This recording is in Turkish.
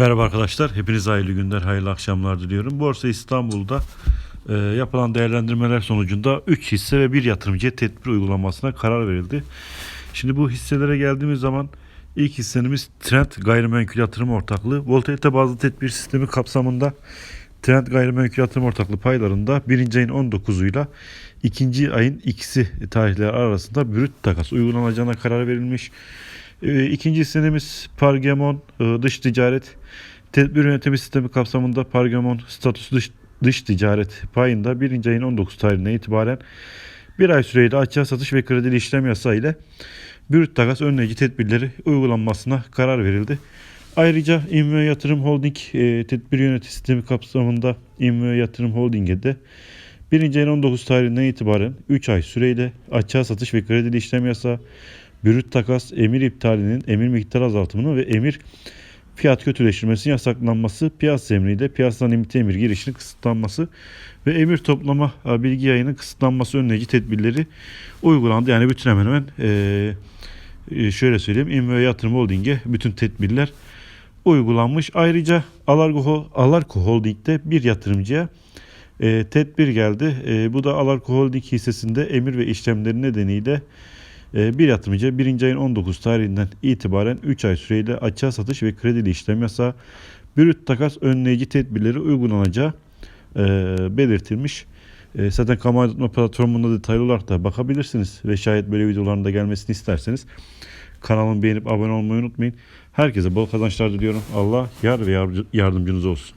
Merhaba arkadaşlar. Hepinize hayırlı günler, hayırlı akşamlar diliyorum. Borsa İstanbul'da e, yapılan değerlendirmeler sonucunda 3 hisse ve 1 yatırımcıya tedbir uygulamasına karar verildi. Şimdi bu hisselere geldiğimiz zaman ilk hissenimiz Trend Gayrimenkul Yatırım Ortaklığı. Volatilite bazlı tedbir sistemi kapsamında Trend Gayrimenkul Yatırım Ortaklığı paylarında 1. ayın 19'uyla 2. ayın ikisi tarihleri arasında brüt takas uygulanacağına karar verilmiş. E, İkinci hissenimiz Pargemon e, dış ticaret tedbir yönetimi sistemi kapsamında Pargemon statüsü dış, dış ticaret payında 1. ayın 19 tarihine itibaren bir ay süreyle açığa satış ve kredili işlem yasağı ile brüt takas önleyici tedbirleri uygulanmasına karar verildi. Ayrıca İmve Yatırım Holding e, tedbir yönetim sistemi kapsamında İmve Yatırım Holding'e de 1. ayın 19 tarihinden itibaren 3 ay süreyle açığa satış ve kredili işlem yasağı, brüt takas, emir iptalinin, emir miktar azaltımının ve emir fiyat kötüleştirmesinin yasaklanması, piyasa emriyle piyasadan limite emir girişinin kısıtlanması ve emir toplama e, bilgi yayının kısıtlanması önleyici tedbirleri uygulandı. Yani bütün hemen hemen e, e, şöyle söyleyeyim İmve Yatırım Holding'e bütün tedbirler uygulanmış. Ayrıca Alarko, Alarko Holding'de bir yatırımcıya e, tedbir geldi. E, bu da Alarko Holding hissesinde emir ve işlemleri nedeniyle bir yatırımcıya 1. ayın 19 tarihinden itibaren 3 ay süreyle açığa satış ve kredili işlem yasağı brüt takas önleyici tedbirleri uygulanacağı e, belirtilmiş. E, zaten kamu platformunda detaylı olarak da bakabilirsiniz ve şayet böyle videoların da gelmesini isterseniz kanalımı beğenip abone olmayı unutmayın. Herkese bol kazançlar diliyorum. Allah yar ve yardımcınız olsun.